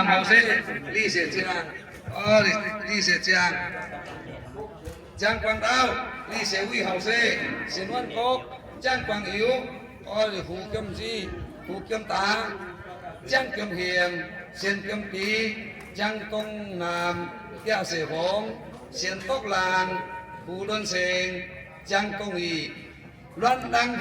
làm hậu sẽ đi sẽ trang ờ đi sẽ trang trang quang đạo đi sẽ huy hậu sẽ sẽ văn cố trang quang yếu ờ phụ kim di phụ kim tá. Trang kim hiền sen kim tí trang công nam kia sẽ vốn sen tốc làng phụ đơn sinh, trang công ý luân đăng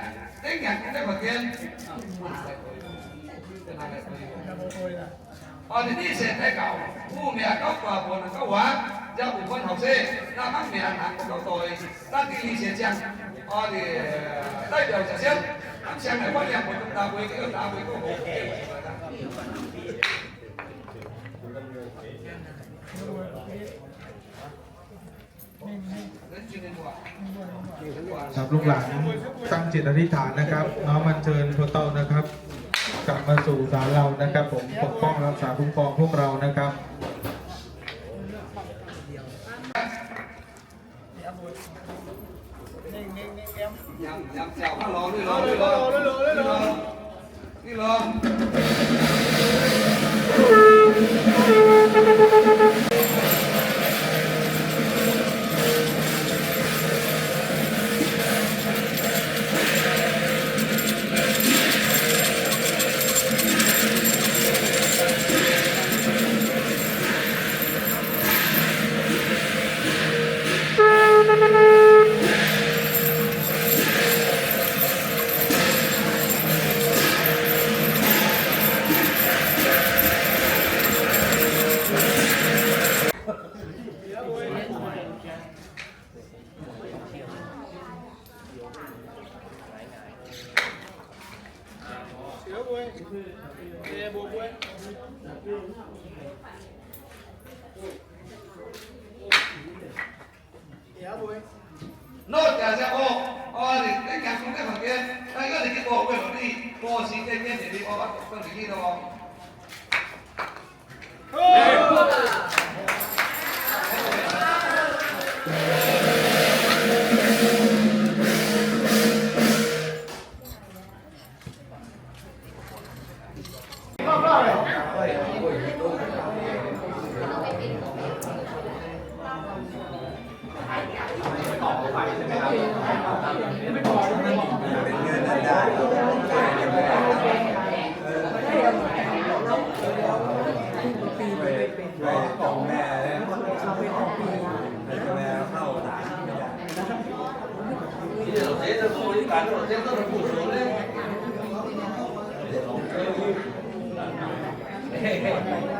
จะจะเต็งอย่างได้มาเกินอันนี้เส้นได้เก่าผู้เมียเขากว่าคนเขาว่าจะบุคคลของเส้ นน้ำมันเมียหนักของตัวนั่นที่เสียจังอันนี้ได้เดี๋ยวจะเสียทั้งเสียงในวันนี้ผมต้องตามไปก็ตามไปก็โอเคครับลูกหลานตั้งจิตอธิษฐานนะครับ น้อมมันเชิญพระเต้านะครับ กลับมาสู่ศาลเรานะครับ ผมปกป้องรักษาคุ้มครองพวกเรานะครับยังยังแจวมารอด้วยรอด้วยรอด้วยรอด้วยรอนี่รอ Hey, hey, hey.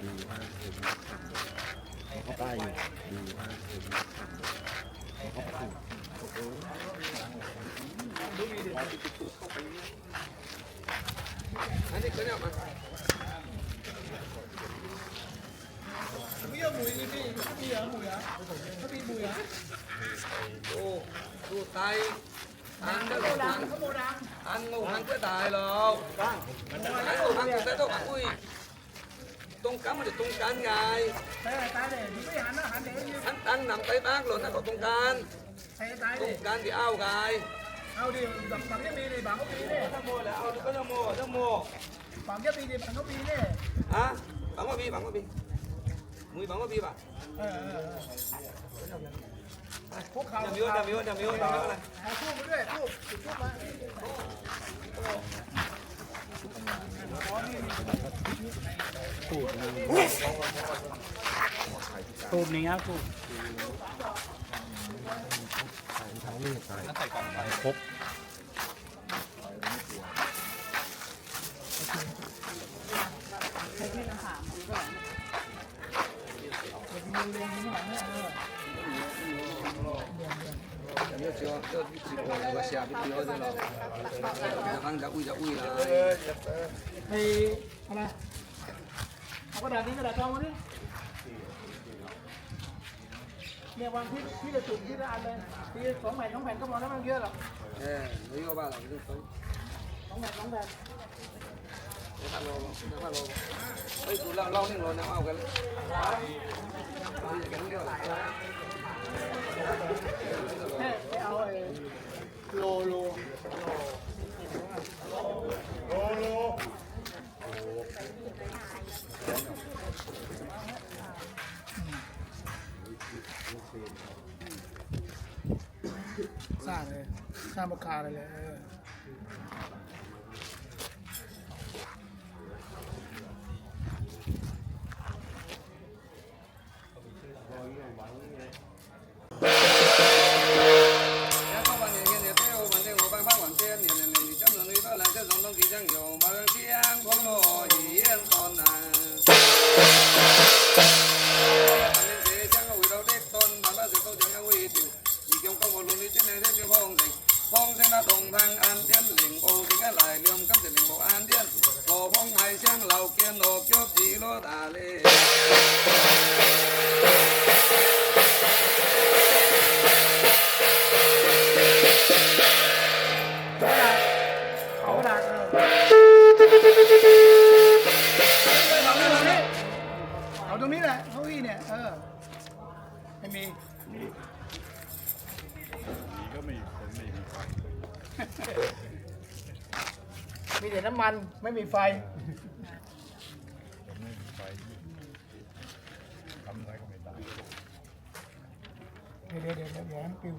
อยู่ดูห้าถึงเขาป้ายอยู่ดูห้าถึงเขาประตูอันนี้ก็เนี่ยมาโอ้ดูไตอันเดียวกันอันงูหันก็ตายแล้วอันงูหันก็ตายต้องอุ้ย ตรงกันมันจะตรงกันไงเฮ้ยตายเลยไม่หันนะหันเดี๋ยวอันตั้งนำไปบ้างหล่นนั่นก็ตรงกันเฮ้ยตายตเลรยงกันที่อ้าวไงเอาดิบังบังยังมีเลยบังก็มีเลยนโมแล้วเอาก็นโมนโมฝั่งเจ้าปีดิฝั่งเขาปีนี่ hả bằng qua bi bằng qua bi mùi bằng qua bi bà เออเออเออพวกเขา nhầm yếu nhầm yếu nhầm yếu nhầm yếu này หาคู่ไปด้วยคู่จุดคู่มาทูบนี้ครับทูบครบ nhầm yếu chưa tôi chỉ có và xe biết yếu rồi rồi ăn đã ui đã ui là ไอ้อะไรเอากระดาษนี้กระดาษทองมา ดิเนี่ยวางที่ที่ละจุดที่ละอันเลยทีสองแผ่นสองแผ่นก็พอแล้วไมันเย อะหรอก예 mấy cô ba là cái tôi สองแผ่นสองแผ่น để phát lô để phát lô ấy tụi lâu lâu nên rồi nào ao cái bây giờ cái nó แม่ไปเอาไอ้โลโลสร้างเลยสร้างราคาเล ยเลยเออ Nhớ น้ำมันไม่มีไฟเดี๋ยวเดี๋ยวเดี๋ยวเดี๋ยวให้มันปิว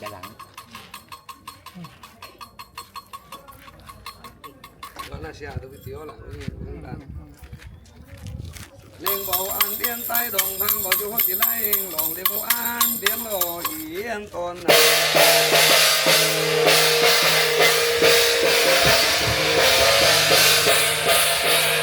อย่าหลัง nó là xe tôi biết thiếu là cái gì cũng Tiền vào, ăn, điên, 宝安点 đồng, thằng you.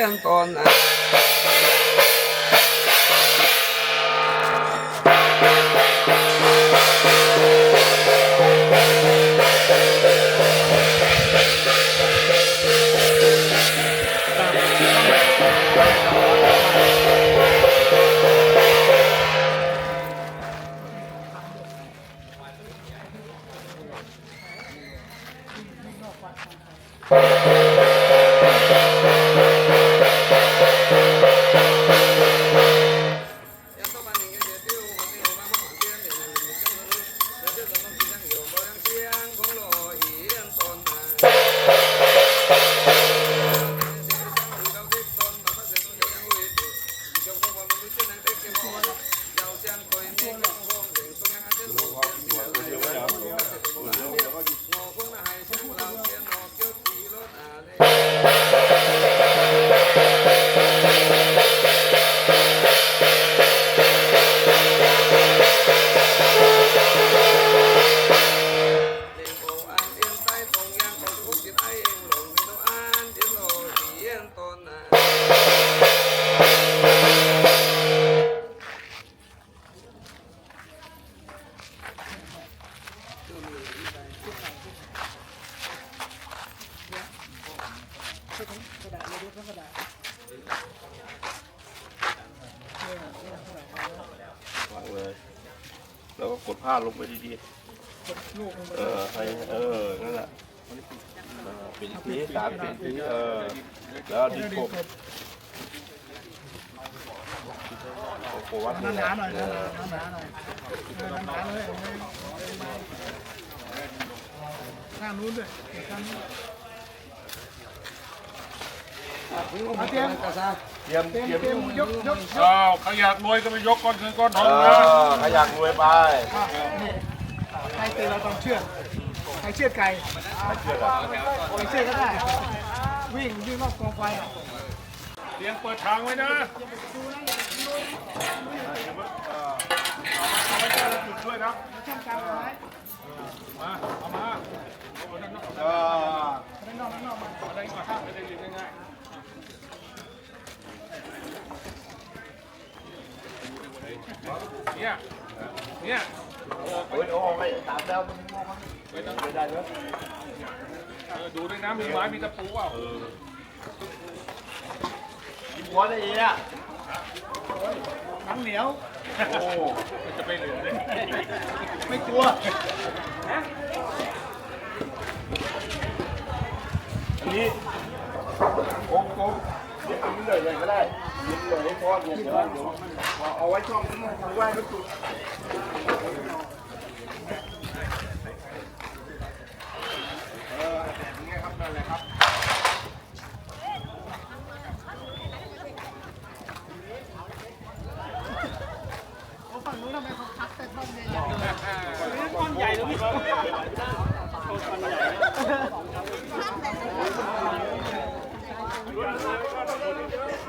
Antona. เฮียนตอนอะวางเลย แล้วก็กดผ้าลงไปดีๆเออให้เออ นั่นแหละเออปิดทีสามปิดทีเออ แล้วดินกบโอ้โหวัดหนี่นาแหหละนาหน่อยหนาหนาหน่อยเออหนาๆเลยข้างนู้นด้วยข้างนู้น เตรียมเตรียมเต็มเต็มยกยกอ้าวใครอยากรวยก็ไปยกก้อนเงินก้อนทเอองนะอขยักรวยไปใครเตะเราต้องเชือดใครเชือดไก่ไม่เชื่อหรอกใครเชือดก็ได้ วิ่งวิ่งรอบกองไฟอะเลี้ยงเปิดทางไว้นะเอาไว้เจอจุดช่วยนะช่องกลางไว้มาเอามาเออด้านนอกด้านนอกมาเอาได้ก่อนไม่ได้เรียนง่าย เนี่ย เนี่ยโอ้ยโอ้ไม่ตามแล้วมันไม่ได้เลยเออดูด้วยนะมีไม้มีตะปูเปล่ากินหัวได้อีอะหนังเหนียว โอ้มันจะไปเหลือเลยไม่กลัวอันนี้โกงโกงเดี๋ยวกินเลยเลยก็ได้กิน เลยให้พอเนี่ยเดี๋ยวเดี๋ยวเอาไว้ช่องนี้ทางไหว้ก็จุด ฝั่งนู้นทำไมเขาพักแต่ท่อนใหญ่ ก้อนใหญ่หรือไม่ก้อนใหญ่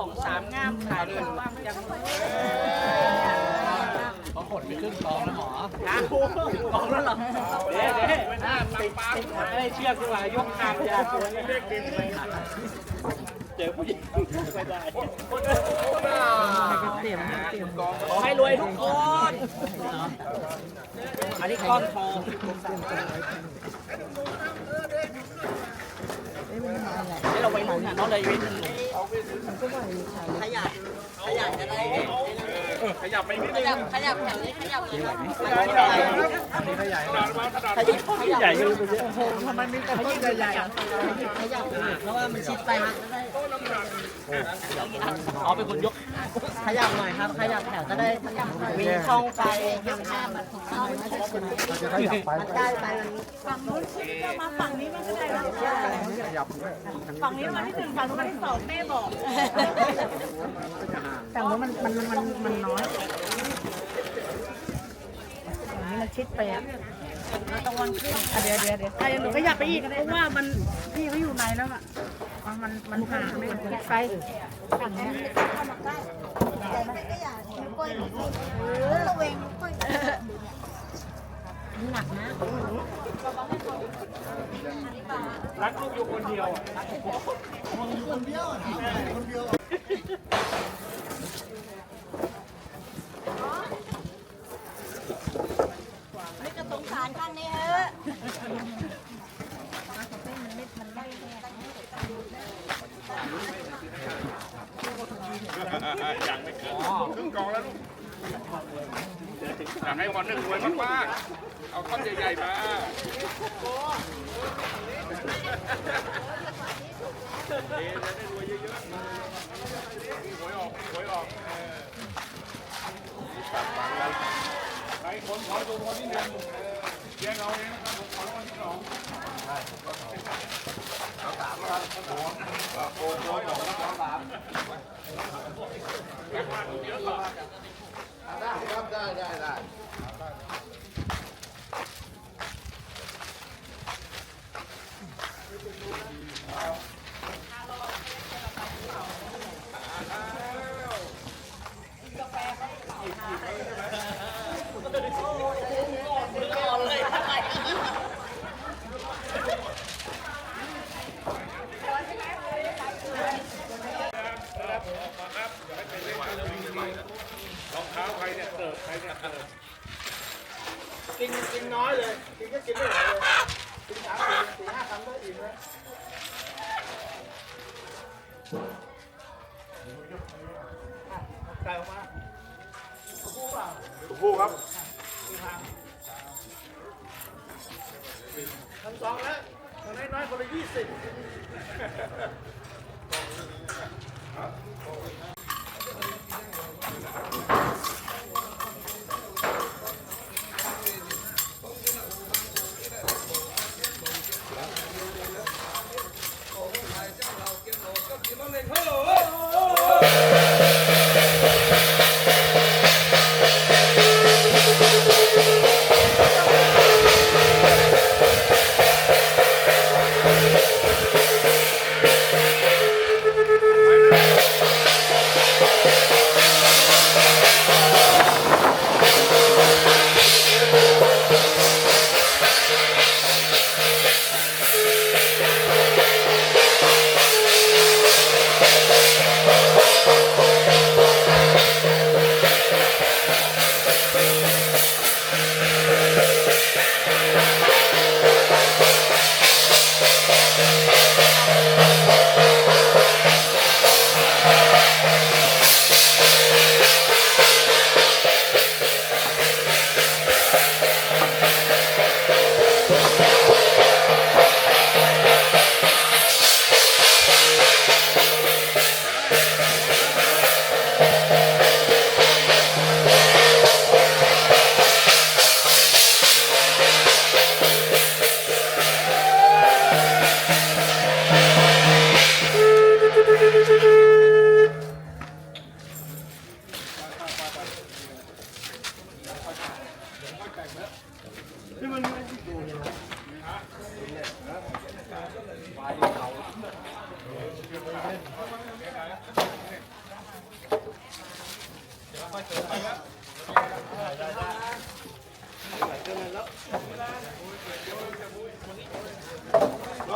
ของสามงามถ่ายรูปบ้างจังเขาขดไปครึ่งกองแล้วหมอกองแล้วเหรอเดี๋ยวเดี๋ยวหน้าปังปังหาอะไรเชือกดีกว่ายกคางยาตัวนี้เจอผู้หญิงไม่ได้เตรียมเตรียมขอให้รวยทุกคนอันนี้ก้อนทอง นมาอะไรให้เราไว้รุ่นนะเนาะเลยเว้นมันก็ไหวค่ะขยะขยะได้ขยับไปนิดนึงขยับขยับแถวนี้ขยับเลยใหญ่ก็รู้ไปเยอะทำไมมีแต่ต้นใหญ่ๆขยับเพราะว่ามันชิดไปครั บเอาเป็นคนยก ขยับหน่อยครับ ขยับแถวจะได้มีช่องไปข้างหน้ามันถูกต้องมันจะขึ้นมันใกล้ไปมันฝั่งนู้นจะมาฝั่งนี้มันก็ได้แล้วฝั่งนี้มาที่หนึ่งฝั่งนู้นมาที่สองแม่บอก แต่ว่ามันมันมันมันน้อยอันนี้มันชิดไปอะตะวันขึ้นอะเดี๋ยวเดี๋ยวเดี๋ยวอะเดี๋ยวหนูก็อยากไปอีกเพราะว่ามันพี่เขาอยู่ในแล้วอะมันมันห่างไม่ถึงไฟหนักนะรักลูกอยู่คนเดียวคนเดียวคนเดียวไม่กระตงสารขั้นนี้เออ ย่างไม่ครึ่งครึ่งกองแล้วลูกอยากให้บอลได้รวยมากๆ เอาท่อนใหญ่ๆมาเอ๊ะจะได้รวยเยอะๆหวยออกหวยออกเออใครคนขอดูคนที่หนึ่งแยกเอาเองนะครับผมขอราง วัลที่สองรองเท้าใครเนี่ยเสิร์ฟใครเนี่ยเสิร์ฟ กินกินน้อยเลย กินก็กินไม่ไหวเลย กินสามสี่สี่ห้าคำก็อิ่มแล้วอะ ไก่ออกมาคู่เปล่าถูกผู้ครับทั้งสองแล้วคนน้อยๆคนละยี่สิบ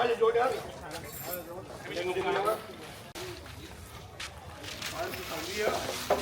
น้อ